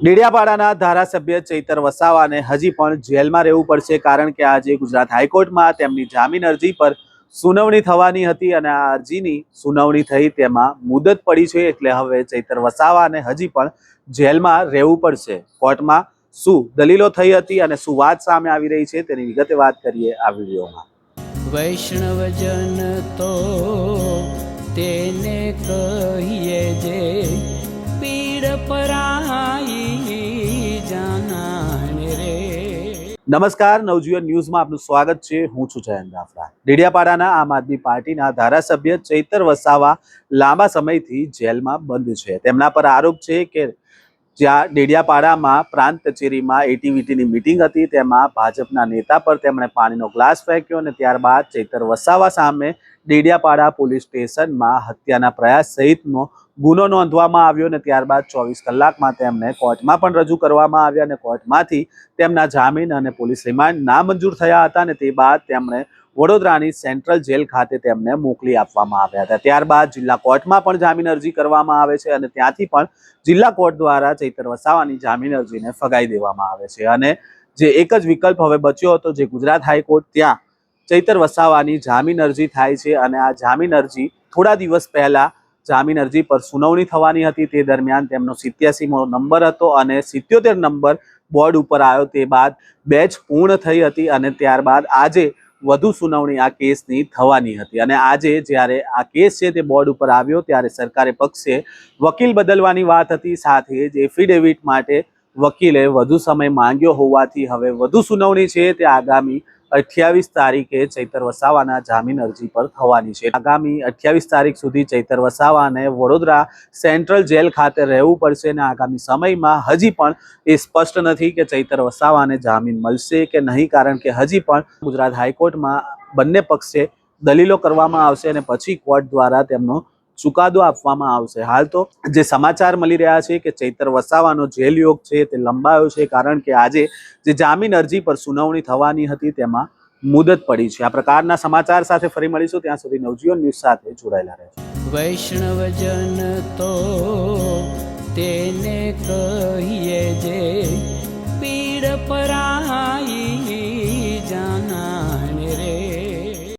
ડેડિયાપાડાના ધારાસભ્ય ચૈતર વસાવાને હજી પણ જેલમાં રહેવું પડશે કારણ કે આજે ગુજરાત હાઈકોર્ટમાં તેમની જામીન અરજી પર સુનાવણી થવાની હતી અને આ અરજીની સુનાવણી થઈ તેમાં મુદત પડી છે એટલે હવે ચૈતર વસાવાને હજી પણ જેલમાં રહેવું પડશે. કોર્ટમાં શું દલીલો થઈ હતી અને શું વાત સામે આવી રહી છે તેની વિગતે વાત કરીએ આ વિડીયોમાં. વૈષ્ણવજન તો તેને કહીએ જે નમસ્કાર, નવજીવન ન્યૂઝમાં આપનું સ્વાગત છે. હું છું જયંત રાફડા ડેડિયાપાડાના આમ આદમી પાર્ટીના ધારાસભ્ય ચૈતર વસાવા લાંબા સમયથી જેલમાં બંધ છે. તેમના પર આરોપ છે કે જ્યાં ડેડિયાપાડામાં પ્રાંત કચેરીમાં એટીવીટીની મિટિંગ હતી, તેમાં ભાજપના નેતા પર તેમણે પાણીનો ગ્લાસ ફેંક્યો અને ત્યારબાદ ચૈતર વસાવા સામે ડેડિયાપાડા પોલીસ સ્ટેશનમાં હત્યાના પ્રયાસ સહિતનો ગુનો નોંધવામાં આવ્યો અને ત્યારબાદ ચોવીસ કલાકમાં તેમને કોર્ટમાં પણ રજૂ કરવામાં આવ્યા અને કોર્ટમાંથી તેમના જામીન અને પોલીસ રિમાન્ડ નામંજૂર થયા હતા અને તે બાદ તેમણે વડોદરાની સેન્ટ્રલ જેલ ખાતે તેમને મોકલી આપવામાં આવ્યા હતા. ત્યારબાદ જિલ્લા કોર્ટમાં પણ જામીન અરજી કરવામાં આવે છે અને ત્યાંથી પણ જિલ્લા કોર્ટ દ્વારા ચૈતર વસાવાની જામીન અરજીને ફગાઈ દેવામાં આવે છે. અને જે એક જ વિકલ્પ હવે બચ્યો હતો જે ગુજરાત હાઈકોર્ટ, ત્યાં ચૈતર વસાવાની જામીન અરજી થાય છે અને આ જામીન અરજી થોડા દિવસ પહેલા જામીન અરજી પર સુનાવણી થવાની હતી તે દરમિયાન તેમનો સિત્યાસીમો નંબર હતો અને સિત્યોતેર નંબર બોર્ડ ઉપર આવ્યો તે બાદ બેચ પૂર્ણ થઈ હતી અને ત્યારબાદ આજે વધુ સુનાવણી આ કેસની થવાની હતી. અને આજે જ્યારે આ કેસ છે તે બોર્ડ ઉપર આવ્યો ત્યારે સરકારે પક્ષે વકીલ બદલવાની વાત હતી. સાથે જ એફિડેવિટ માટે વકીલે વધુ સમય માંગ્યો હોવાથી હવે વધુ સુનાવણી છે તે આગામી અઠ્યાવીસ તારીખે ચૈતર વસાવાના જામીન અરજી પર થવાની છે. આગામી અઠ્યાવીસ તારીખ સુધી ચૈતર વસાવાને વડોદરા સેન્ટ્રલ જેલ ખાતે રહેવું પડશે અને આગામી સમયમાં હજી પણ એ સ્પષ્ટ નથી કે ચૈતર વસાવાને જામીન મળશે કે નહીં, કારણ કે હજી પણ ગુજરાત હાઈકોર્ટમાં બંને પક્ષે દલીલો કરવામાં આવશે અને પછી કોર્ટ દ્વારા તેમનો ચુકાદો આપવામાં આવશે. હાલ તો જે સમાચાર મળી રહ્યા છે કે ચૈતર વસાવાનો જેલ યોગ છે તે લંબાયો છે કારણ કે આજે જે જામીન અરજી પર સુનાવણી થવાની હતી તેમાં મુદત પડી છે. આ પ્રકારના સમાચાર સાથે ફરી મળીશું. ત્યાં સુધી નવજીવન ન્યૂઝ સાથે જોડાયેલા રહેજો. વૈષ્ણવજન તો તેને કહીએ જે પીડ પરાઈ